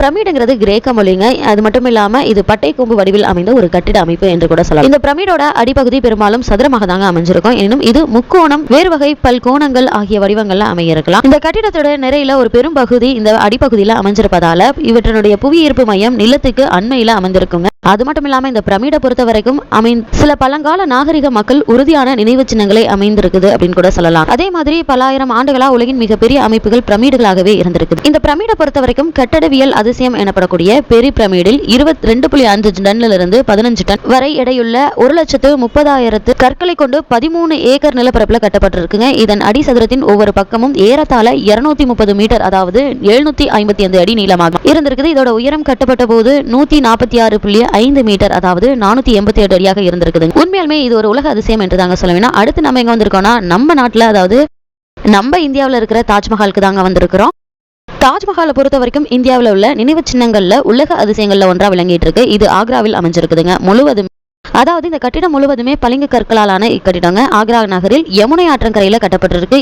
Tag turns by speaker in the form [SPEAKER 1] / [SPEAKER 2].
[SPEAKER 1] பிரமிடுங்கிறது கிரேக்க மொழிங்க. அது மட்டும் இல்லாம இது பட்டை கூம்பு வடிவில் அமைந்த ஒரு கட்டிட அமைப்பு என்று கூட சொல்லலாம். இந்த பிரமிடோட அடிப்பகுதி பெரும்பாலும் சதுரமாக தாங்க அமைஞ்சிருக்கும். எனினும் இது முக்கோணம் வேறு வகை பல்கோணங்கள் ஆகிய வடிவங்கள்ல அமையிருக்கலாம் இந்த கட்டிடத்தோட நிறையில ஒரு பெரும் பகுதி இந்த அடிப்பகுதியில அமைஞ்சிருப்பதால இவற்றினுடைய புவியீர்ப்பு மையம் நிலத்துக்கு அண்மையில அமைந்திருக்குங்க. அது மட்டும் இல்லாமல் இந்த பிரமிடை பொறுத்த வரைக்கும் அமை சில பழங்கால நாகரிக மக்கள் உறுதியான நினைவு சின்னங்களை அமைந்திருக்குது அப்படின்னு கூட சொல்லலாம். அதே மாதிரி பலாயிரம் ஆண்டுகளா உலகின் மிகப்பெரிய அமைப்புகள் பிரமிடுகளாகவே இருந்திருக்குது. இந்த பிரமிடை பொறுத்த வரைக்கும் கட்டடவியல் அதிசயம் எனப்படக்கூடிய பெரி பிரமிடில் இருபத்தி ரெண்டு புள்ளி அஞ்சு டன்ல இருந்து பதினஞ்சு டன் வரை எடையுள்ள ஒரு லட்சத்து முப்பதாயிரத்து கற்களை கொண்டு பதிமூணு ஏக்கர் நிலப்பரப்புல கட்டப்பட்டிருக்குங்க. இதன் அடி சதுரத்தின் ஒவ்வொரு பக்கமும் ஏறத்தாழ இருநூத்தி முப்பது மீட்டர் அதாவது எழுநூத்தி ஐம்பத்தி ஐந்து அடி நீளமாக இருந்திருக்குது. இதோட உயரம் கட்டப்பட்ட போது நூத்தி நாற்பத்தி ஆறு புள்ளி ஐந்து மீட்டர் அதாவது நானூத்தி எண்பத்தி எட்டு அடியாக இருந்திருக்குது. உண்மையாலுமே இது ஒரு உலக அதிசயம் என்று தாங்க சொல்ல வேணா அடுத்து நம்ம எங்க வந்திருக்கோம்னா நம்ம நாட்டுல அதாவது நம்ம இந்தியாவில் இருக்கிற தாஜ்மஹாலுக்கு தாங்க வந்திருக்கிறோம். தாஜ்மஹாலை பொறுத்த வரைக்கும் இந்தியாவில் உள்ள நினைவு சின்னங்களில் உலக அதிசயங்களில் ஒன்றா விளங்கிட்டு இருக்கு இது ஆக்ராவில் அமைஞ்சிருக்குதுங்க முழுவதும். அதாவது இந்த கட்டிடம் முழுவதுமே பளிங்கு கற்களாலான இக்கட்டிடங்க. ஆக்ரா நகரில் யமுனை ஆற்றங்கரையில் கட்டப்பட்டிருக்கு.